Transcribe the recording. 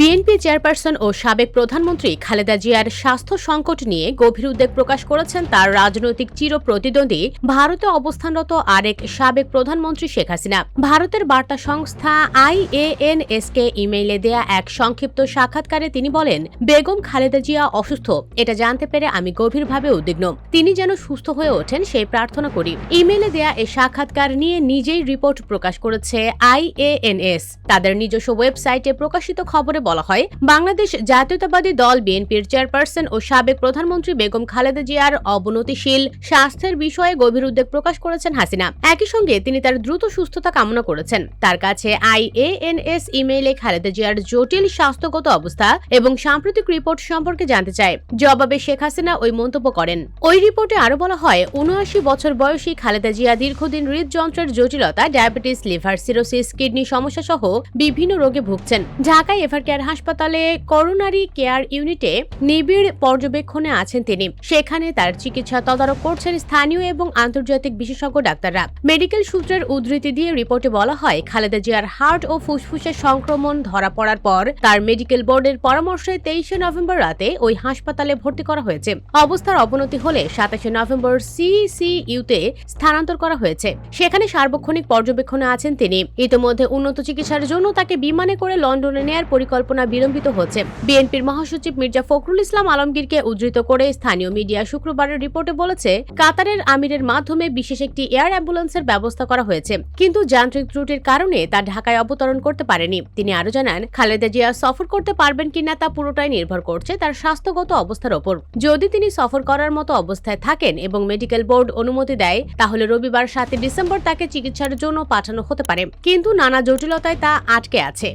BNP chairperson ও সাবেক প্রধানমন্ত্রী খালেদা জিয়ার স্বাস্থ্য সংকট নিয়ে গভীর উদ্বেগ প্রকাশ করেছেন তার রাজনৈতিক চির প্রতিদ্বন্দ্বী ভারতে অবস্থানরত আরেক সাবেক প্রধানমন্ত্রী শেখ হাসিনা। ভারতের বার্তা সংস্থা আইএএনএসকে ইমেইলে দেয়া এক সংক্ষিপ্ত সাক্ষাৎকারে তিনি বলেন, বেগম খালেদা জিয়া অসুস্থ। এটা জানতে পেরে আমি গভীরভাবে উদ্বিগ্ন। তিনি যেন সুস্থ হয়ে ওঠেন সেই প্রার্থনা করি। ইমেইলে দেয়া এই সাক্ষাৎকার নিয়ে নিজেই রিপোর্ট প্রকাশ করেছে আইএএনএস। তাদের নিজস্ব ওয়েবসাইটে প্রকাশিত খবরে বলা হয়, বাংলাদেশ জাতীয়তাবাদী দল বিএনপির চেয়ারপারসন ও সাবেক প্রধানমন্ত্রী বেগম খালেদা জিয়ার অবনতিশীল স্বাস্থ্যের বিষয়ে গভীর উদ্বেগ প্রকাশ করেছেন হাসিনা। একই সঙ্গে তিনি তার দ্রুত সুস্থতা কামনা করেছেন। তার কাছে আইএএনএস ইমেইলে খালেদা জিয়ার জটিল স্বাস্থ্যগত অবস্থা এবং সাম্প্রতিক রিপোর্ট সম্পর্কে জানতে চায়। জবাবে শেখ হাসিনা ওই মন্তব্য করেন। ওই রিপোর্টে আরও বলা হয়, উনআশি বছর বয়সী খালেদা জিয়া দীর্ঘদিন হৃদযন্ত্রের জটিলতা, ডায়াবেটিস, লিভার সিরোসিস, কিডনি সমস্যা সহ বিভিন্ন রোগে ভুগছেন। ঢাকায় এভার কেয়ার হাসপাতালে করোনারি কেয়ার ইউনিটে নিবিড় পর্যবেক্ষণে আছেন তিনি। সেখানে তার চিকিৎসা তদারক করছেন স্থানীয় এবং আন্তর্জাতিক বিশেষজ্ঞ ডাক্তাররা। মেডিকেল সূত্রের উদ্ধৃতি দিয়ে রিপোর্টে বলা হয়, খালেদা জিয়ার হার্ট ও ফুসফুসের সংক্রমণ ধরা পড়ার পর তার মেডিকেল বোর্ডের পরামর্শে তেইশে নভেম্বর রাতে ওই হাসপাতালে ভর্তি করা হয়েছে। অবস্থার অবনতি হলে সাতাশে নভেম্বর সিসিইউতে স্থানান্তর করা হয়েছে। সেখানে সার্বক্ষণিক পর্যবেক্ষণে আছেন তিনি। ইতিমধ্যে উন্নত চিকিৎসার জন্য তাকে বিমানে করে লন্ডনে নেয়ার পরিকল্পনা বিলম্বিত হচ্ছে। বিএনপির মহাসচিব মির্জা ফখরুল ইসলাম আলমগীরকে উদ্ধৃত করে স্থানীয় মিডিয়া শুক্রবারের রিপোর্টে বলেছে, কাতারের আমিরের মাধ্যমে বিশেষ একটি এয়ার অ্যাম্বুলেন্সের ব্যবস্থা করা হয়েছে, কিন্তু যান্ত্রিক ত্রুটির কারণে তা ঢাকায় অবতরণ করতে পারেনি। তিনি আরও জানান, খালেদা জিয়া সফর করতে পারবেন কিনা তা পুরোটাই নির্ভর করছে তার স্বাস্থ্যগত অবস্থার ওপর। যদি তিনি সফর করার মতো অবস্থায় থাকেন এবং মেডিকেল বোর্ড অনুমতি দেয়, তাহলে রবিবার সাতই ডিসেম্বর তাকে চিকিৎসার জন্য পাঠানো হতে পারে, কিন্তু নানা জটিলতায় তা আটকে আছে।